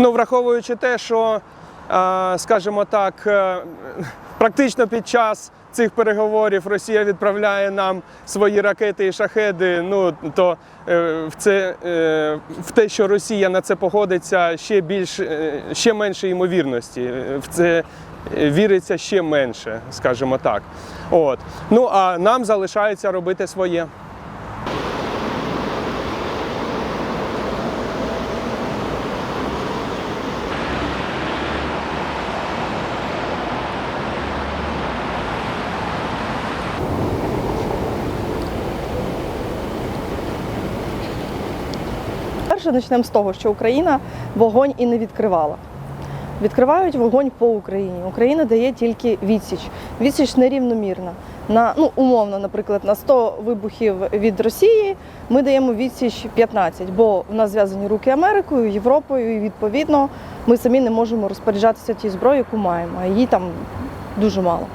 Ну, враховуючи те, що, е, скажімо так, е, практично під час цих переговорів Росія відправляє нам свої ракети і шахеди. Ну то е, в це в те, що Росія на це погодиться, ще більш ще менше ймовірності. В це віриться ще менше, скажімо так. От ну а нам залишається робити своє. Перше почнемо з того, що Україна вогонь і не відкривала. Відкривають вогонь по Україні. Україна дає тільки відсіч. Відсіч нерівномірна. На ну умовно, наприклад, на 100 вибухів від Росії ми даємо відсіч 15, бо в нас зв'язані руки Америкою, Європою, і відповідно ми самі не можемо розпоряджатися тією зброєю, яку маємо, а її там дуже мало.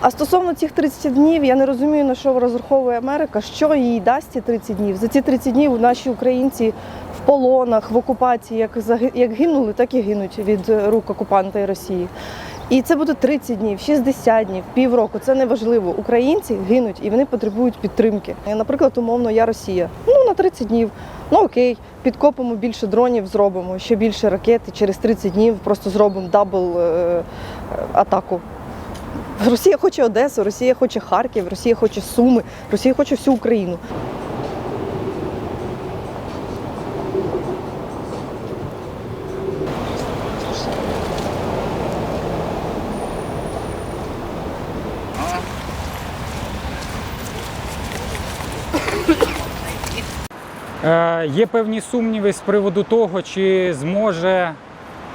А стосовно цих 30 днів, я не розумію, на що розраховує Америка, що їй дасть ці 30 днів. За ці 30 днів наші українці в полонах, в окупації, як, як гинули, так і гинуть від рук окупанта і Росії. І це буде 30 днів, 60 днів, півроку. Це не важливо. Українці гинуть і вони потребують підтримки. Наприклад, умовно, я Росія. Ну 30 днів. Ну окей, підкопимо більше дронів, зробимо ще більше ракет. І через 30 днів просто зробимо дабл е, атаку. Росія хоче Одесу, Росія хоче Харків, Росія хоче Суми, Росія хоче всю Україну. Є певні сумніви з приводу того, чи зможе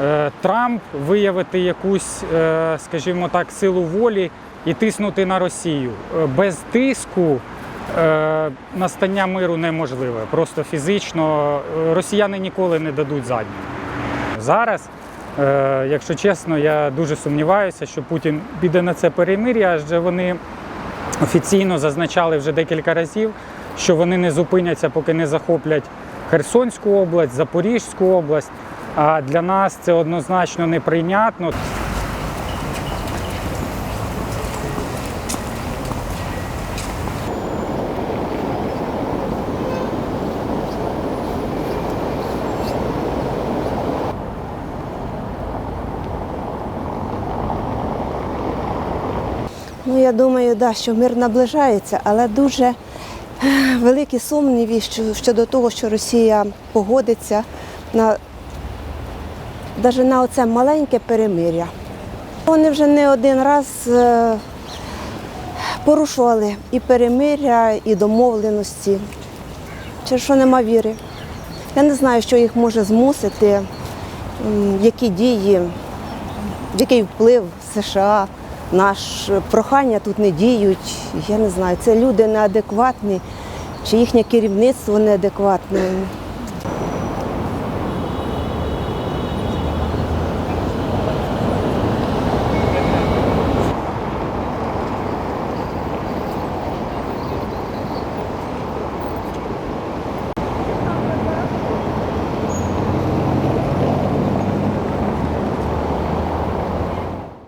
е, Трамп виявити якусь, е, скажімо так, силу волі і тиснути на Росію. Е, Без тиску е, настання миру неможливе. Просто фізично е, росіяни ніколи не дадуть задню. Зараз, е, якщо чесно, я дуже сумніваюся, що Путін піде на це перемир'я, адже вони офіційно зазначали вже декілька разів, що вони не зупиняться, поки не захоплять Херсонську область, Запорізьку область. А для нас це однозначно неприйнятно. Ну, я думаю, да, що мир наближається, але дуже великі сумніви щодо того, що Росія погодиться на навіть на оце маленьке перемир'я. Вони вже не один раз е, порушували і перемир'я, і домовленості. Через що нема віри. Я не знаю, що їх може змусити, які дії, який вплив США. Наш прохання тут не діють. Я не знаю, це люди неадекватні, чи їхнє керівництво неадекватне.